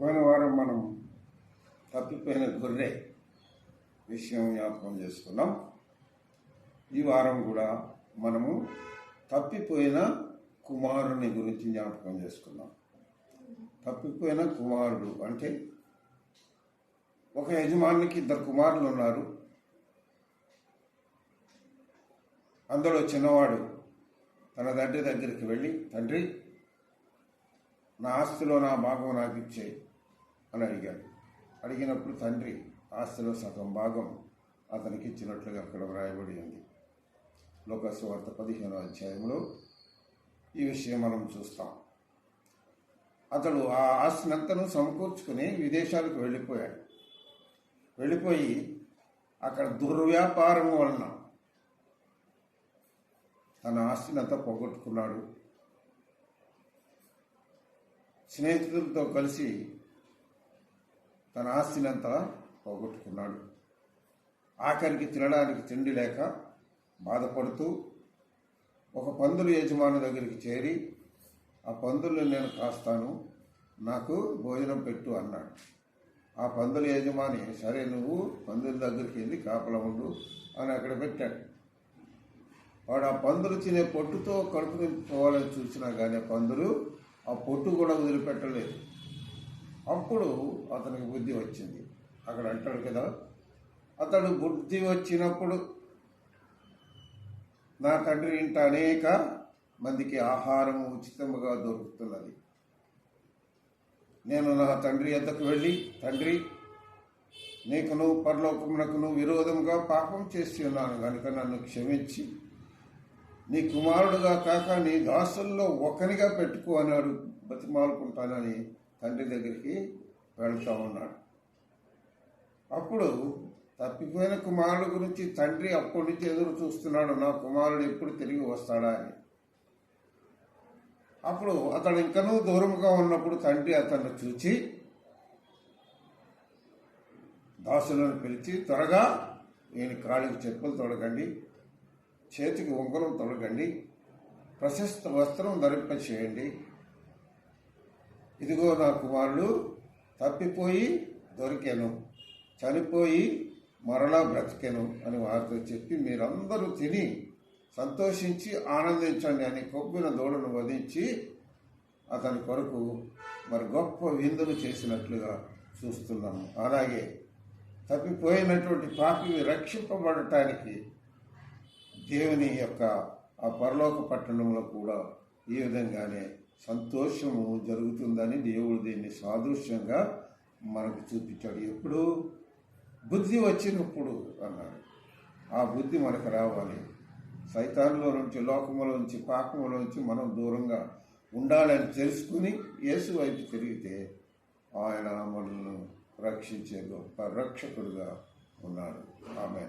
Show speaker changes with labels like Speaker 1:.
Speaker 1: పోయిన వారం మనం తప్పిపోయిన గొర్రె విషయం జ్ఞాపకం చేసుకున్నాం. ఈ వారం కూడా మనము తప్పిపోయిన కుమారుని గురించి జ్ఞాపకం చేసుకున్నాం. తప్పిపోయిన కుమారుడు అంటే ఒక యజమానికి ఇద్దరు కుమారులు ఉన్నారు. అందులో చిన్నవాడు తన తండ్రి దగ్గరికి వెళ్ళి తండ్రి నా ఆస్తిలో నా భాగం నాకు ఇచ్చే అని అడిగాడు. అడిగినప్పుడు తండ్రి ఆస్తిలో సగం భాగం అతనికి ఇచ్చినట్లుగా అక్కడ వ్రాయబడి ఉంది. లోకస్వార్త పదిహేనో అధ్యాయంలో ఈ విషయం మనం చూస్తాం. అతడు ఆ ఆస్తినంతను సమకూర్చుకుని విదేశాలకు వెళ్ళిపోయాడు. వెళ్ళిపోయి అక్కడ దుర్వ్యాపారం వలన తన ఆస్తినంతా పోగొట్టుకున్నాడు. స్నేహితులతో కలిసి తన ఆస్తినంతా పోగొట్టుకున్నాడు. ఆఖరికి తినడానికి తిండి లేక బాధపడుతూ ఒక పందుల యజమాని దగ్గరికి చేరి ఆ పందులను నేను కాస్తాను నాకు భోజనం పెట్టు అన్నాడు. ఆ పందుల యజమాని సరే నువ్వు పందుల దగ్గరికి వెళ్ళి కాపలా ఉండు అని అక్కడ పెట్టాడు. వాడు ఆ పందులు తినే పొట్టుతో కడుపు నింపుకోవాలని చూసినా కానీ ఆ పందులు ఆ పొట్టు కూడా వదిలిపెట్టలేదు. అప్పుడు అతనికి బుద్ధి వచ్చింది. అక్కడ అంటాడు కదా అతడు బుద్ధి వచ్చినప్పుడు నా తండ్రి ఇంట అనేక మందికి ఆహారం ఉచితముగా దొరుకుతున్నది. నేను నా తండ్రి ఎద్దకు వెళ్ళి తండ్రి నీకును పరలోకమునకును విరోధముగా పాపం చేసి ఉన్నాను కనుక నన్ను క్షమించి నీ కుమారుడుగా కాక నీ దాసుల్లో ఒకనిగా పెట్టుకో అన్నాడు బతిమాలుకుంటానని తండ్రి దగ్గరికి వెళ్తా ఉన్నాడు. అప్పుడు తప్పిపోయిన కుమారుడు గురించి తండ్రి అప్పటి నుంచి ఎదురు చూస్తున్నాడు. నా కుమారుడు ఎప్పుడు తిరిగి వస్తాడా అని. అప్పుడు అతడు ఇంకనూ దూరంగా ఉన్నప్పుడు తండ్రి అతన్ని చూచి దాసులను పిలిచి త్వరగా ఈయన కాళ్ళకి చెప్పులు తొడగండి. చేతికి ఉంగరం తొడగండి ప్రశస్త వస్త్రం ధరింప చేయండి ఇదిగో నా కుమారుడు తప్పిపోయి దొరికాను చనిపోయి మరలా బ్రతికెను అని వారితో చెప్పి మీరందరూ తిని సంతోషించి ఆనందించండి అని కొబ్బిన దూడను వధించి అతని కొరకు మరి గొప్ప విందులు చేసినట్లుగా చూస్తున్నాము. అలాగే తప్పిపోయినటువంటి పాపివి రక్షింపబడటానికి దేవుని యొక్క ఆ పరలోక పట్టణంలో కూడా ఈ విధంగానే సంతోషము జరుగుతుందని దేవుడు దీన్ని సాదృశ్యంగా మనకు చూపించాడు. ఎప్పుడు? బుద్ధి వచ్చినప్పుడు అన్నాడు. ఆ బుద్ధి మనకు రావాలి. సైతాన్లో నుంచి లోకంలో నుంచి పాపములో నుంచి మనం దూరంగా ఉండాలని తెలుసుకుని యేసు వైపు తిరిగితే ఆయన మనల్ని రక్షించే గొప్ప రక్షకుడుగా ఉన్నాడు. ఆమె